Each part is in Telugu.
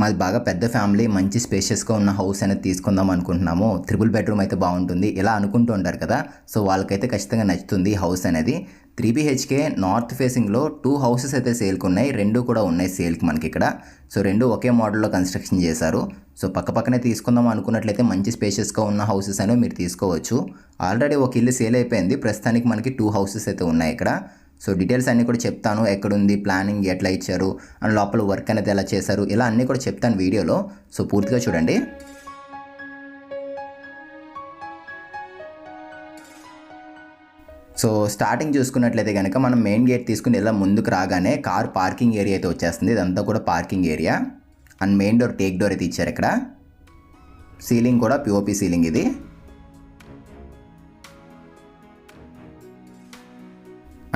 మాది బాగా పెద్ద ఫ్యామిలీ మంచి స్పేషియస్గా ఉన్న హౌస్ అనేది తీసుకుందాం అనుకుంటున్నాము. త్రిబుల్ బెడ్రూమ్ అయితే బాగుంటుంది. ఇలా అనుకుంటూ ఉంటారు కదా. సో వాళ్ళకైతే ఖచ్చితంగా నచ్చుతుంది హౌస్ అనేది. త్రీ బీహెచ్కే నార్త్ ఫేసింగ్లో టూ హౌసెస్ అయితే సేల్కి ఉన్నాయి. రెండు కూడా ఉన్నాయి సేల్కి మనకి ఇక్కడ. సో రెండు ఒకే మోడల్లో కన్స్ట్రక్షన్ చేశారు. సో పక్క పక్కనే తీసుకుందాం అనుకున్నట్లయితే మంచి స్పేషియస్గా ఉన్న హౌసెస్ అనేవి మీరు తీసుకోవచ్చు. ఆల్రెడీ ఒక ఇల్లు సేల్ అయిపోయింది. ప్రస్తుతానికి మనకి టూ హౌసెస్ అయితే ఉన్నాయి ఇక్కడ. సో డీటెయిల్స్ అన్నీ కూడా చెప్తాను. ఎక్కడుంది ప్లానింగ్ ఎట్లా ఇచ్చారు అండ్ లోపల వర్క్ అనేది ఎలా చేశారు ఇలా అన్నీ కూడా చెప్తాను వీడియోలో. సో పూర్తిగా చూడండి. సో స్టార్టింగ్ చూసుకున్నట్లయితే కనుక మనం మెయిన్ గేట్ తీసుకుని ఇలా ముందుకు రాగానే కార్ పార్కింగ్ ఏరియా అయితే వచ్చేస్తుంది. ఇదంతా కూడా parking area. And main door teak door అయితే ఇచ్చారు ఇక్కడ. సీలింగ్ కూడా పిఓపి సీలింగ్ ఇది.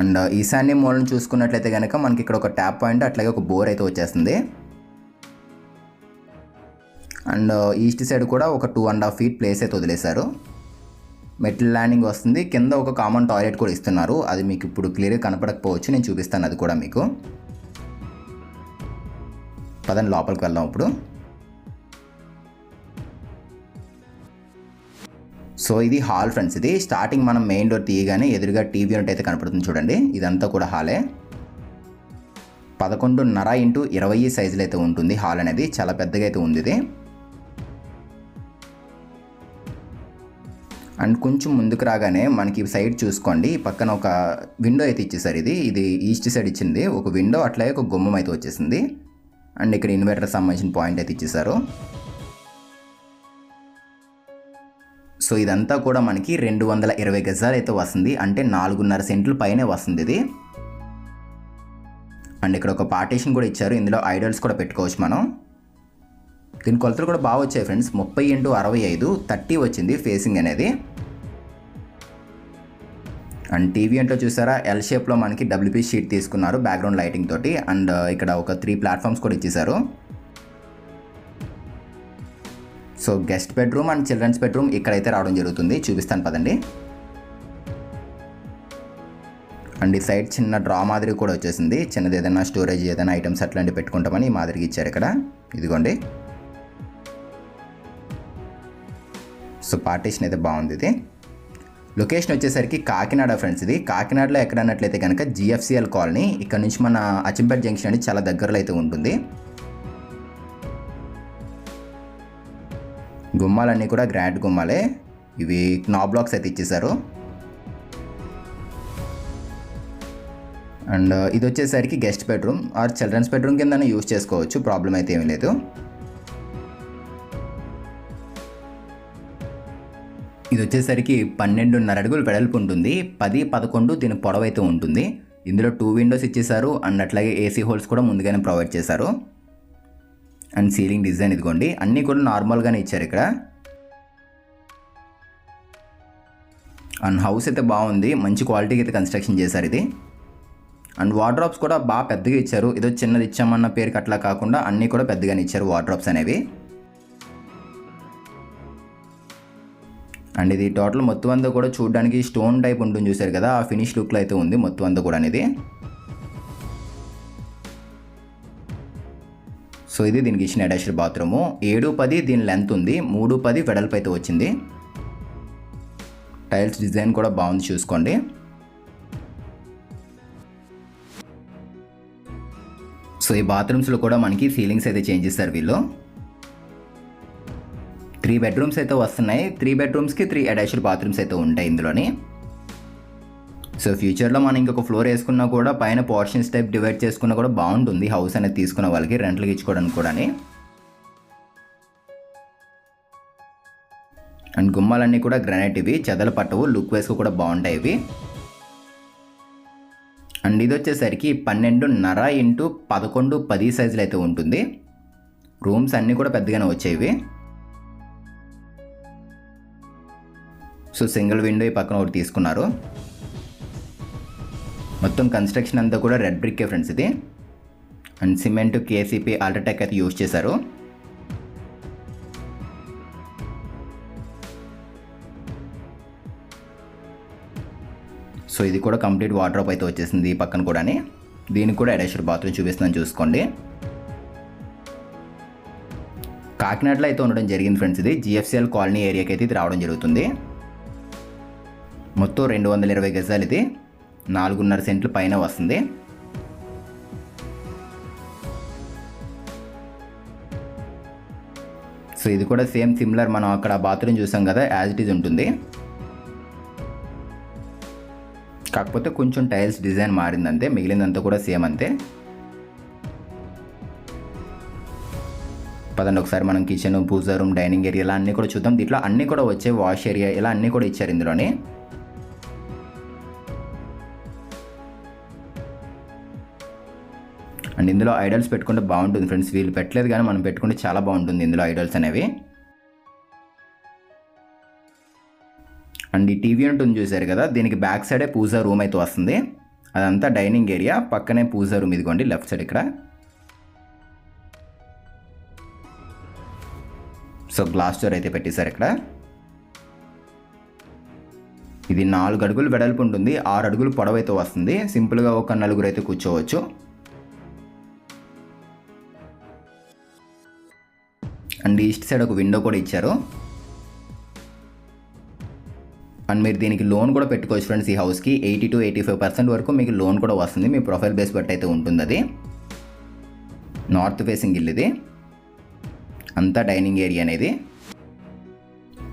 అండ్ ఈశాన్య మూలను చూసుకున్నట్లయితే కనుక మనకి ఇక్కడ ఒక ట్యాప్ పాయింట్ అట్లాగే ఒక బోర్ అయితే వచ్చేస్తుంది. అండ్ ఈస్ట్ సైడ్ కూడా ఒక two and half feet place అయితే వదిలేశారు. మెటల్ ల్యాండింగ్ వస్తుంది. కింద ఒక కామన్ టాయిలెట్ కూడా ఇస్తున్నారు. అది మీకు ఇప్పుడు క్లియర్గా కనపడకపోవచ్చు. నేను చూపిస్తాను. అది కూడా మీకు. పదండి లోపలికి వెళ్దాం ఇప్పుడు. సో ఇది హాల్ ఫ్రెండ్స్ ఇది స్టార్టింగ్ మనం మెయిన్ డోర్ తీయగానే ఎదురుగా టీవీ యూనిట్ అయితే కనపడుతుంది చూడండి. ఇదంతా కూడా హాలే. పదకొండున్నర ఇంటూ ఇరవై సైజులో అయితే ఉంటుంది హాల్ అనేది చాలా పెద్దగా అయితే ఉంది ఇది. అండ్ కొంచెం ముందుకు రాగానే మనకి సైడ్ చూసుకోండి పక్కన ఒక విండో అయితే ఇచ్చేసారు ఇది. ఇది ఈస్ట్ సైడ్ ఇచ్చింది ఒక విండో అట్లాగే ఒక గుమ్మం అయితే వచ్చేసింది. అండ్ ఇక్కడ ఇన్వర్టర్ సంబంధించిన పాయింట్ అయితే ఇచ్చేసారు. సో ఇదంతా కూడా మనకి రెండు వందల ఇరవై గజాలు అయితే వస్తుంది. అంటే నాలుగున్నర సెంట్లు పైనే వస్తుంది ఇది. అండ్ ఇక్కడ ఒక పార్టీషన్ కూడా ఇచ్చారు. ఇందులో ఐడల్స్ కూడా పెట్టుకోవచ్చు మనం. దీని కొలతలు కూడా బాగా వచ్చాయి ఫ్రెండ్స్. ముప్పై ఇంటూ అరవై ఐదు థర్టీ వచ్చింది ఫేసింగ్ అనేది. అండ్ టీవీ అంటే చూసారా? ఎల్ షేప్లో మనకి డబ్ల్యూపీ షీట్ తీసుకున్నారు బ్యాక్గ్రౌండ్ లైటింగ్ తోటి. అండ్ ఇక్కడ ఒక త్రీ ప్లాట్ఫామ్స్ కూడా ఇచ్చేసారు so guest bedroom and children's bedroom ఇక్కడైతే రావడం జరుగుతుంది. చూపిస్తాను పదండి. అండ్ ఈ సైడ్ చిన్న డ్రా మాదిరి కూడా వచ్చేసింది. చిన్నది ఏదైనా స్టోరేజ్ ఏదైనా ఐటమ్స్ అట్లాంటివి పెట్టుకుంటామని ఈ మాదిరిగా ఇచ్చారు ఇక్కడ. ఇదిగోండి. సో పార్టీషన్ అయితే బాగుంది ఇది. లొకేషన్ వచ్చేసరికి కాకినాడ ఫ్రెండ్స్ ఇది. కాకినాడలో ఎక్కడ అన్నట్లయితే కనుక జిఎఫ్సిఎల్ కాలనీ. ఇక్కడ నుంచి మన అచింపేట్ జంక్షన్ అనేది చాలా దగ్గరలో అయితే ఉంటుంది. గుమ్మాలన్నీ కూడా గ్రాండ్ గుమ్మాలే. ఇవి నా బ్లాక్స్ అయితే ఇచ్చేసారు అండ్ ఇది వచ్చేసరికి guest bedroom. Or children's bedroom కింద యూస్ చేసుకోవచ్చు. ప్రాబ్లం అయితే ఏమీ లేదు. ఇది వచ్చేసరికి పన్నెండున్నర అడుగులు వెడల్పు ఉంటుంది. పది పదకొండు దీని పొడవైతే ఉంటుంది. ఇందులో టూ విండోస్ ఇచ్చేసారు అండ్ అట్లాగే ఏసీ హోల్స్ కూడా ముందుగానే ప్రొవైడ్ చేశారు. అండ్ సీలింగ్ డిజైన్ ఇదిగోండి. అన్నీ కూడా నార్మల్గానే ఇచ్చారు ఇక్కడ. అండ్ హౌస్ అయితే బాగుంది. మంచి క్వాలిటీకి అయితే కన్స్ట్రక్షన్ చేశారు ఇది. అండ్ వార్డ్రాప్స్ కూడా బాగా పెద్దగా ఇచ్చారు. ఏదో చిన్నది ఇచ్చామన్న పేరుకి అట్లా కాకుండా అన్నీ కూడా పెద్దగానే ఇచ్చారు వార్డ్రాప్స్ అనేవి. అండ్ ఇది టోటల్ మొత్తం అంతా కూడా చూడడానికి స్టోన్ టైప్ ఉంటుంది చూసారు కదా. ఆ ఫినిష్ లుక్లో అయితే ఉంది మొత్తం అంతా కూడా అనేది. సో ఇది దీనికి ఇచ్చిన అటాచ్డ్ బాత్రూము. ఏడు పది దీని లెంత్ ఉంది. మూడు పది వెడల్పు అయితే వచ్చింది. టైల్స్ డిజైన్ కూడా బాగుంది చూసుకోండి. సో ఈ బాత్రూమ్స్లో కూడా మనకి సీలింగ్స్ అయితే చేంజ్ చేస్తారు వీళ్ళు. త్రీ బెడ్రూమ్స్ అయితే వస్తున్నాయి. త్రీ బెడ్రూమ్స్కి త్రీ అటాచ్డ్ బాత్రూమ్స్ అయితే ఉంటాయి ఇందులోని. సో ఫ్యూచర్లో మనం ఇంకొక ఫ్లోర్ వేసుకున్నా కూడా పైన పోర్షన్స్ టైప్ డివైడ్ చేసుకున్నా కూడా బాగుంటుంది. హౌస్ అనేది తీసుకున్న వాళ్ళకి రెంట్లకి ఇచ్చుకోవడానికి కూడా అండ్ గుమ్మాలన్నీ కూడా గ్రానైట్ ఇవి. చెదలు పట్టవు. లుక్ వేసుకు కూడా బాగుంటాయి ఇవి. అండ్ ఇది వచ్చేసరికి పన్నెండున్నర ఇంటూ పదకొండు పది సైజులు అయితే ఉంటుంది. రూమ్స్ అన్నీ కూడా పెద్దగానే వచ్చేవి సో సింగిల్ విండో ఈ పక్కన ఒకటి తీసుకున్నారు. మొత్తం కన్స్ట్రక్షన్ అంతా కూడా రెడ్ బ్రిక్కే ఫ్రెండ్స్ ఇది. అండ్ సిమెంట్ కేసీపీ అల్ట్రాటెక్ అయితే యూజ్ చేశారు. సో ఇది కూడా కంప్లీట్ వాటర్ అయితే వచ్చేసింది ఈ పక్కన కూడా దీనికి కూడా అటాచ్డ్ బాత్రూమ్ చూపిస్తున్నాను చూసుకోండి. కాకినాడలో అయితే ఉండడం జరిగింది ఫ్రెండ్స్ ఇది. జిఎఫ్సిఎల్ కాలనీ ఏరియాకి అయితే ఇది రావడం జరుగుతుంది. మొత్తం రెండు వందల ఇరవై గజాలు ఇది. నాలుగున్నర సెంట్లు పైన వస్తుంది. సో ఇది కూడా సేమ్ సిమిలర్ మనం అక్కడ బాత్రూమ్ చూసాం కదా యాజ్ ఇట్ ఈజ్ ఉంటుంది. కాకపోతే కొంచెం టైల్స్ డిజైన్ మారిందంతే మిగిలిందంతా కూడా సేమ్ అంతే. పదండి ఒకసారి మనం kitchen pooja room dining area ఇలా అన్నీ కూడా చూద్దాం. దీంట్లో అన్నీ కూడా వచ్చే వాష్ ఏరియా ఇలా అన్నీ కూడా ఇచ్చారు ఇందులోని. అండ్ ఇందులో ఐడల్స్ పెట్టుకుంటే బాగుంటుంది ఫ్రెండ్స్. వీళ్ళు పెట్టలేదు కానీ మనం పెట్టుకుంటే చాలా బాగుంటుంది ఇందులో ఐడల్స్ అనేవి. అండ్ ఈ టీవీ ఉంటుంది చూసారు కదా దీనికి బ్యాక్ సైడే పూజా రూమ్ అయితే వస్తుంది. అదంతా డైనింగ్ ఏరియా పక్కనే పూజా రూమ్ ఇదిగోండి లెఫ్ట్ సైడ్ ఇక్కడ. సో గ్లాస్ డోర్ అయితే పెట్టేశారు ఇక్కడ. ఇది నాలుగు అడుగులు వెడల్పు ఉంటుంది ఆరు అడుగులు పొడవైతే వస్తుంది. సింపుల్గా ఒక నలుగురు అయితే కూర్చోవచ్చు. అండ్ ఈస్ట్ సైడ్ ఒక విండో కూడా ఇచ్చారు. అండ్ మీరు దీనికి లోన్ కూడా పెట్టుకోవచ్చు ఫ్రెండ్స్ ఈ హౌస్కి eighty to eighty five percent వరకు మీకు లోన్ కూడా వస్తుంది. మీ ప్రొఫైల్ బేస్ బట్టి అయితే ఉంటుంది అది. నార్త్ ఫేసింగ్ ఇల్లు ఇది. అంతా డైనింగ్ ఏరియా అనేది.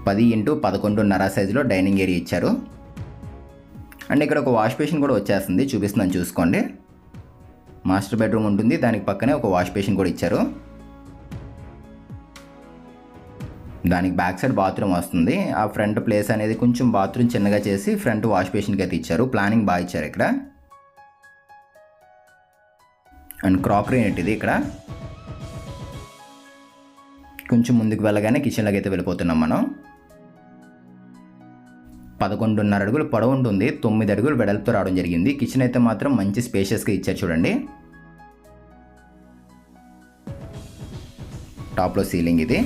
పది ఇంటూ పదకొండున్నర సైజులో డైనింగ్ ఏరియా ఇచ్చారు. అండ్ ఇక్కడ ఒక వాష్ బేసిన్ కూడా వచ్చేస్తుంది. చూపిస్తున్నాను చూసుకోండి. మాస్టర్ బెడ్రూమ్ ఉంటుంది. దానికి పక్కనే ఒక వాష్ బేసిన్ కూడా ఇచ్చారు. దానికి బ్యాక్ సైడ్ బాత్రూమ్ వస్తుంది. ఆ ఫ్రంట్ ప్లేస్ అనేది కొంచెం బాత్రూమ్ చిన్నగా చేసి ఫ్రంట్ వాష్ బేసిన్కి అయితే ఇచ్చారు. ప్లానింగ్ బాగా ఇచ్చారు ఇక్కడ. అండ్ క్రాకరీ నెట్ ఇది ఇక్కడ. కొంచెం ముందుకు వెళ్ళగానే కిచెన్లోకి అయితే వెళ్ళిపోతున్నాం మనం. పదకొండున్నర అడుగులు పొడవు ఉంటుంది. తొమ్మిది అడుగులు వెడల్పుతో రావడం జరిగింది. కిచెన్ అయితే మాత్రం మంచి స్పేషియస్గా ఇచ్చారు చూడండి. టాప్లో సీలింగ్ ఇది.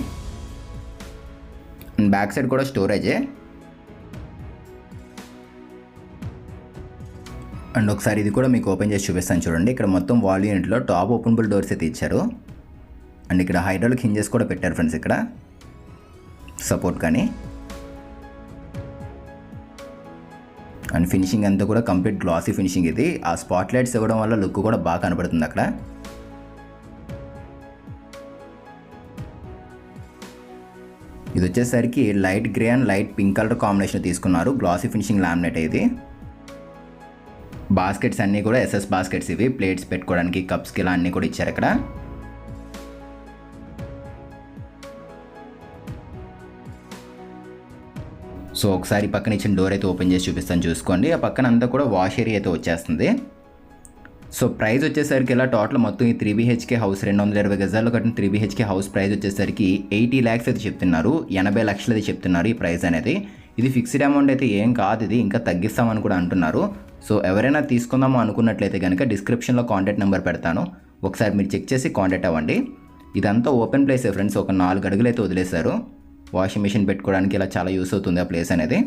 బ్యాక్ సైడ్ కూడా స్టోరేజే అండ్ ఒకసారి ఇది కూడా మీకు ఓపెన్ చేసి చూపిస్తాను చూడండి. ఇక్కడ మొత్తం వాల్ యూనిట్లో టాప్ ఓపెనబుల్ డోర్స్ అయితే ఇచ్చారు. అండ్ ఇక్కడ హైడ్రాలిక్ హింజెస్ కూడా పెట్టారు ఫ్రెండ్స్ ఇక్కడ. సపోర్ట్ కానీ. అండ్ ఫినిషింగ్ అంతా కూడా కంప్లీట్ గ్లాసీ ఫినిషింగ్ ఇది. ఆ స్పాట్ లైట్స్ ఇవ్వడం వల్ల లుక్ కూడా బాగా కనపడుతుంది అక్కడ. ఇది వచ్చేసరికి light grey and light pink colour combination తీసుకున్నారు. గ్లాసీ ఫినిషింగ్ లామినేట్ ఇది. బాస్కెట్స్ అన్నీ కూడా ఎస్ఎస్ బాస్కెట్స్ ఇవి. ప్లేట్స్ పెట్టుకోవడానికి కప్స్కి ఇలా అన్నీ కూడా ఇచ్చారు ఇక్కడ. సో ఒకసారి పక్కన ఇచ్చిన డోర్ అయితే ఓపెన్ చేసి చూపిస్తాను. చూసుకోండి. ఆ పక్కన అంతా కూడా వాష్ ఏరియా అయితే వచ్చేస్తుంది. సో ప్రైస్ వచ్చేసరికి ఇలా టోటల్ మొత్తం ఈ త్రీ బీహెచ్కే హౌస్ రెండు వందల ఇరవై గజాల్లో కట్టిన త్రీ బీహెచ్కే హౌస్ ప్రైస్ వచ్చేసరికి ఎయిటీ ల్యాక్స్ అయితే చెప్తున్నారు. ఎనభై లక్షలు అయితే చెప్తున్నారు ఈ ప్రైస్ అనేది. ఇది ఫిక్స్డ్ అమౌంట్ అయితే ఏం కాదు ఇది ఇంకా తగ్గిస్తామని కూడా అంటున్నారు. సో ఎవరైనా తీసుకుందామో అనుకున్నట్లయితే కనుక డిస్క్రిప్షన్లో కాంటాక్ట్ నెంబర్ పెడతాను. ఒకసారి మీరు చెక్ చేసి కాంటాక్ట్ అవ్వండి. ఇదంతా ఓపెన్ ప్లేసే ఫ్రెండ్స్ ఒక నాలుగు అడుగులు అయితే వదిలేశారు. వాషింగ్ మిషన్ పెట్టుకోవడానికి ఇలా చాలా యూస్ అవుతుంది ఆ ప్లేస్ అనేది.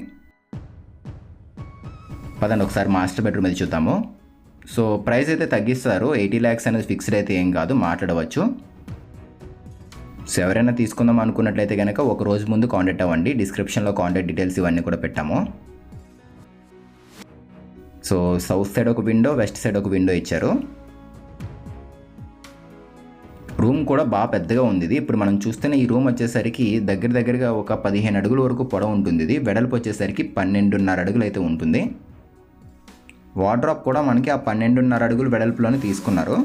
పదండి ఒకసారి మాస్టర్ బెడ్రూమ్ అది చూద్దాము. సో ప్రైస్ అయితే తగ్గిస్తారు. ఎయిటీ ల్యాక్స్ అనేది ఫిక్స్డ్ అయితే ఏం కాదు మాట్లాడవచ్చు. సో ఎవరైనా తీసుకుందాం అనుకున్నట్లయితే కనుక ఒక రోజు ముందు కాంటాక్ట్ అవ్వండి. డిస్క్రిప్షన్లో కాంటాక్ట్ డీటెయిల్స్ ఇవన్నీ కూడా పెట్టాము. సో సౌత్ సైడ్ ఒక విండో వెస్ట్ సైడ్ ఒక విండో ఇచ్చారు. రూమ్ కూడా బాగా పెద్దగా ఉంది ఇది. ఇప్పుడు మనం చూస్తున్న ఈ రూమ్ వచ్చేసరికి దగ్గర దగ్గరగా ఒక పదిహేను అడుగుల వరకు పొడవు ఉంటుంది ఇది. వెడల్పు వచ్చేసరికి పన్నెండున్నర అడుగులు అయితే ఉంటుంది. వార్డ్రాప్ కూడా మనకి ఆ పన్నెండున్నర అడుగులు వెడల్పులోనే తీసుకున్నారు.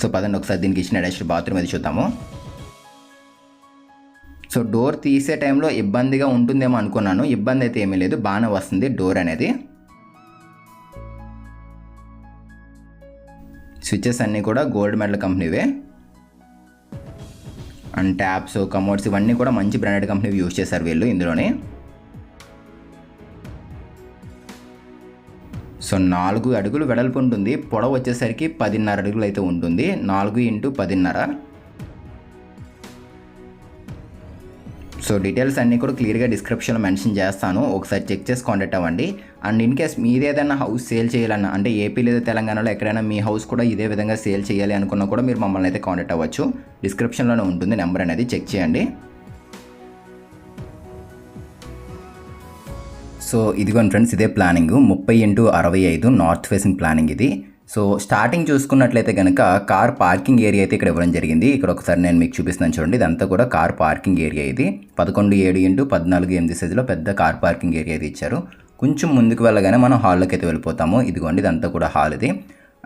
సో పదండి ఒకసారి దీనికి ఇచ్చిన అటాచ్డ్ బాత్రూమ్ అది చూద్దాము. సో డోర్ తీసే టైంలో ఇబ్బందిగా ఉంటుందేమో అనుకున్నాను. ఇబ్బంది అయితే ఏమీ లేదు బాగానే వస్తుంది డోర్ అనేది. స్విచ్చెస్ అన్నీ కూడా గోల్డ్ మెడల్ కంపెనీవే అండ్ ట్యాప్స్ కమోడ్స్ ఇవన్నీ కూడా మంచి బ్రాండెడ్ కంపెనీ యూజ్ చేశారు వీళ్ళు ఇందులోనే. సో నాలుగు అడుగులు వెడల్పు ఉంటుంది. పొడవు వచ్చేసరికి పదిన్నర అడుగులు అయితే ఉంటుంది. నాలుగు ఇంటూ పదిన్నర. సో డీటెయిల్స్ అన్నీ కూడా క్లియర్గా డిస్క్రిప్షన్లో మెన్షన్ చేస్తాను. ఒకసారి చెక్ చేసి కాంటాక్ట్ అవ్వండి. అండ్ ఇన్ కేస్ మీది ఏదైనా హౌస్ సేల్ చేయాలన్నా అంటే ఏపీ లేదా తెలంగాణలో ఎక్కడైనా మీ హౌస్ కూడా ఇదే విధంగా సేల్ చేయాలి అనుకున్నా కూడా మీరు మమ్మల్ని అయితే కాంటాక్ట్ అవ్వచ్చు. డిస్క్రిప్షన్లోనే ఉంటుంది నెంబర్ అనేది చెక్ చేయండి. సో ఇదిగోండి ఫ్రెండ్స్ ఇదే ప్లానింగ్ ముప్పై ఇంటూ అరవై ఐదు నార్త్ ఫేసింగ్ ప్లానింగ్ ఇది. సో స్టార్టింగ్ చూసుకున్నట్లయితే కనుక కార్ పార్కింగ్ ఏరియా అయితే ఇక్కడ ఇవ్వడం జరిగింది. ఇక్కడ ఒకసారి నేను మీకు చూపిస్తున్నాను చూడండి. ఇదంతా కూడా కార్ పార్కింగ్ ఏరియా ఇది. పదకొండు ఏడు ఇంటూ పద్నాలుగు ఎనిమిది సైజులో పెద్ద కార్ పార్కింగ్ ఏరియా అయితే ఇచ్చారు. కొంచెం ముందుకు వెళ్ళగానే మనం హాల్లోకి అయితే వెళ్ళిపోతాము. ఇదిగోండి ఇదంతా కూడా హాల్ ఇది.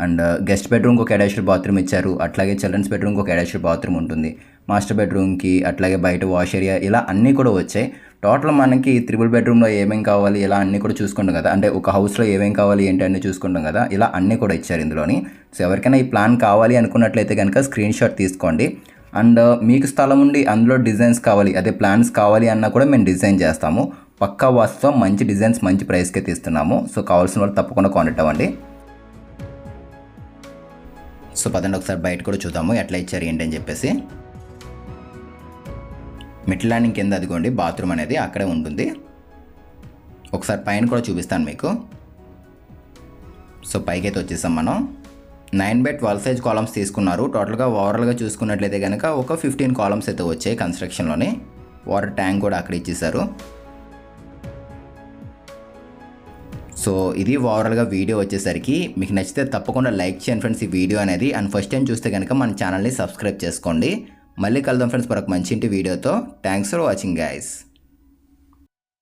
అండ్ గెస్ట్ బెడ్రూమ్కి ఒక అటాచ్డ్ బాత్రూమ్ ఇచ్చారు. అట్లాగే చిల్డ్రన్స్ బెడ్రూమ్కి ఒక అటాచ్డ్ బాత్రూమ్ ఉంటుంది. మాస్టర్ బెడ్రూమ్కి అట్లాగే బయట వాష్ ఏరియా ఇలా అన్నీ కూడా వచ్చాయి. టోటల్ మనకి త్రిబుల్ బెడ్రూమ్లో ఏమేమి కావాలి ఇలా అన్నీ కూడా చూసుకుంటాం కదా. అంటే ఒక హౌస్లో ఏమేమి కావాలి ఏంటి అన్నీ చూసుకుంటాం కదా. ఇలా అన్నీ కూడా ఇచ్చారు ఇందులోని. సో ఎవరికైనా ఈ ప్లాన్ కావాలి అనుకున్నట్లయితే కనుక స్క్రీన్ షాట్ తీసుకోండి. అండ్ మీకు స్థలం ఉండి అందులో డిజైన్స్ కావాలి అదే ప్లాన్స్ కావాలి అన్నా కూడా మేము డిజైన్ చేస్తాము. పక్కా వాస్తుతో మంచి డిజైన్స్ మంచి ప్రైస్కే తీస్తున్నాము. సో కావాల్సిన వాళ్ళు తప్పకుండా కాంటాక్ట్ అవ్వండి. సో పదండి ఒకసారి బయట కూడా చూద్దాము ఎట్లా ఇచ్చారు ఏంటి అని చెప్పేసి. మిడ్ ల్యాండింగ్ కింద అదిగోండి బాత్రూమ్ అనేది అక్కడే ఉంటుంది. ఒకసారి పైన కూడా చూపిస్తాను మీకు. సో పైకి అయితే వచ్చేసాం మనం. Nine by twelve size columns తీసుకున్నారు. టోటల్గా ఓవరాల్గా చూసుకున్నట్లయితే కనుక ఒక ఫిఫ్టీన్ కాలమ్స్ అయితే వచ్చాయి కన్స్ట్రక్షన్లోని. వాటర్ ట్యాంక్ కూడా అక్కడ ఇచ్చేసారు సో ఇది ఓవరాల్గా వీడియో వచ్చేసరికి. మీకు నచ్చితే తప్పకుండా లైక్ చేయండి ఫ్రెండ్స్ ఈ వీడియో అనేది. అండ్ ఫస్ట్ టైం చూస్తే కనుక మన ఛానల్ని సబ్స్క్రైబ్ చేసుకోండి. మళ్ళీ కలుద్దాం ఫ్రెండ్స్ మరొక మంచి ఇంటి వీడియోతో థ్యాంక్స్ ఫర్ వాచింగ్ గైస్